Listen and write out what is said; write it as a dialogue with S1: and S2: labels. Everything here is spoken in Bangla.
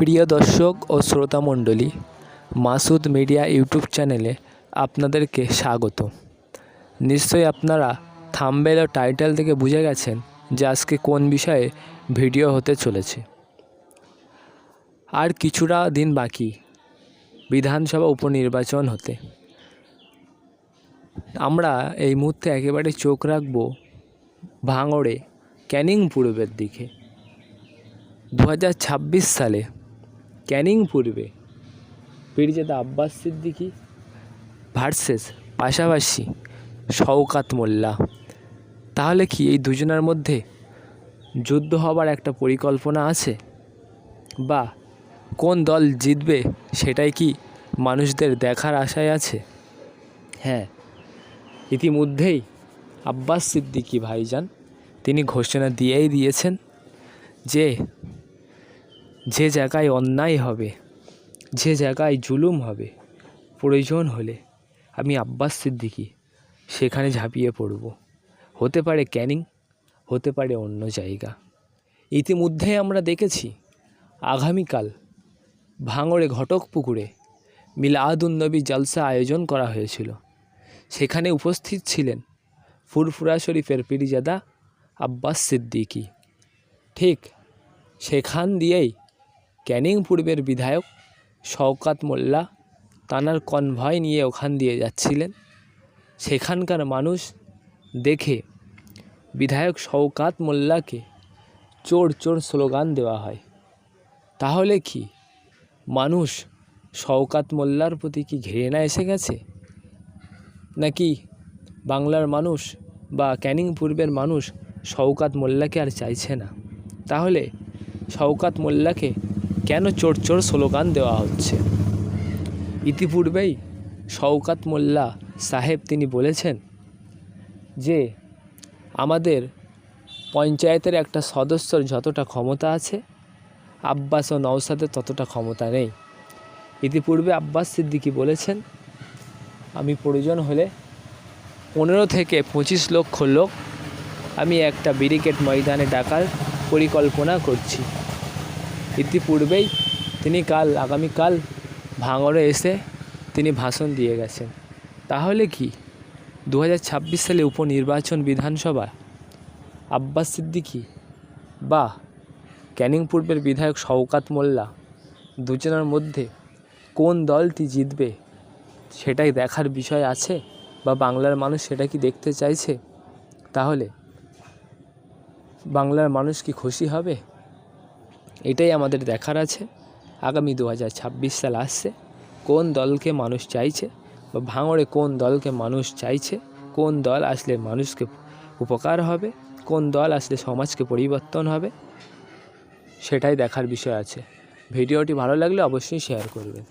S1: প্রিয় দর্শক ও শ্রোতা মণ্ডলী, মাসুদ মিডিয়া ইউটিউব চ্যানেলে আপনাদেরকে স্বাগত। নিশ্চয়ই আপনারা থাম্বেল ও টাইটেল থেকে বুঝে গেছেন যে আজকে কোন বিষয়ে ভিডিও হতে চলেছে। আর কিছুটা দিন বাকি, বিধানসভা উপনির্বাচন হতে। আমরা এই মুহূর্তে একেবারে চোখ রাখব ভাঙড়ে ক্যানিং পূর্বের দিকে। দু হাজার ছাব্বিশ সালে ক্যানিং পূর্বে। পীরজাদা আব্বাস সিদ্দিকি ভার্সেস পাশাপাশি শওকাত মোল্লা। তাহলে কি এই দুজনের মধ্যে যুদ্ধ হবার একটা পরিকল্পনা আছে? বা কোন দল জিতবে সেটাই কি মানুষদের দেখার আশায় আছে? হ্যাঁ ইতিমধ্যেই আব্বাস সিদ্দিকি ভাইজান তিনি ঘোষণা দিয়েই দিয়েছেন যে যে জায়গায় অন্যায় হবে, যে জায়গায় জুলুম হবে, প্রয়োজন হলে আমি আব্বাস সিদ্দিকি সেখানে ঝাঁপিয়ে পড়ব। হতে পারে ক্যানিং, হতে পারে অন্য জায়গা। ইতিমধ্যে আমরা দেখেছি, আগামীকাল ভাঙড়ে ঘটকপুকুরে মিলাদুন্নবী জলসা আয়োজন করা হয়েছিল। সেখানে উপস্থিত ছিলেন ফুরফুরা শরীফের পীরজাদা আব্বাস সিদ্দিকী। ঠিক সেখান দিয়েই ক্যানিং পূর্বের বিধায়ক শওকাত মোল্লা তানার কনভয় নিয়ে ওখান দিয়ে যাচ্ছিলেন। সেখানকার মানুষ দেখে বিধায়ক শওকাত মোল্লাকে চোর চোর স্লোগান দেওয়া হয়। তাহলে কি মানুষ শওকাত মোল্লার প্রতি কি ঘৃণা এসে গেছে? নাকি বাংলার মানুষ বা ক্যানিং পূর্বের মানুষ শওকাত মোল্লাকে আর চাইছে না? তাহলে শওকাত মোল্লাকে কেন চোর চোর স্লোগান দেওয়া হচ্ছে? ইতিপূর্বেই শওকাত মোল্লা সাহেব তিনি বলেছেন যে, আমাদের পঞ্চায়েতের একটা সদস্যর যতটা ক্ষমতা আছে, আব্বাস ও নওসাদের ততটা ক্ষমতা নেই। ইতিপূর্বে আব্বাস সিদ্দিকি বলেছেন, আমি প্রয়োজন হলে পনেরো থেকে পঁচিশ লক্ষ লোক, আমি একটা ব্যারিকেড ময়দানে ডাকার পরিকল্পনা করছি। ইতিপূর্বেই তিনি কাল, আগামীকাল ভাঙড়ে এসে তিনি ভাষণ দিয়ে গেছেন। তাহলে কি? দু হাজার ছাব্বিশ সালে উপনির্বাচন বিধানসভা? আব্বাস সিদ্দিকি? বা, ক্যানিং পূর্বের বিধায়ক শওকাত মোল্লা? দুজনের মধ্যে কোন দলটি জিতবে? সেটাই দেখার বিষয় আছে? বা বাংলার মানুষ সেটা কি দেখতে চাইছে? তাহলে বাংলার মানুষ কি খুশি হবে? এটাই আমাদের দেখার আছে। আগামী দু হাজার ছাব্বিশ সাল আসছে। কোন দলকে মানুষ চাইছে বা ভাঙড়ে কোন দলকে মানুষ চাইছে, কোন দল আসলে মানুষকে উপকার হবে, কোন দল আসলে সমাজকে পরিবর্তন হবে, সেটাই দেখার বিষয় আছে। ভিডিওটি ভালো লাগলে অবশ্যই শেয়ার করবেন।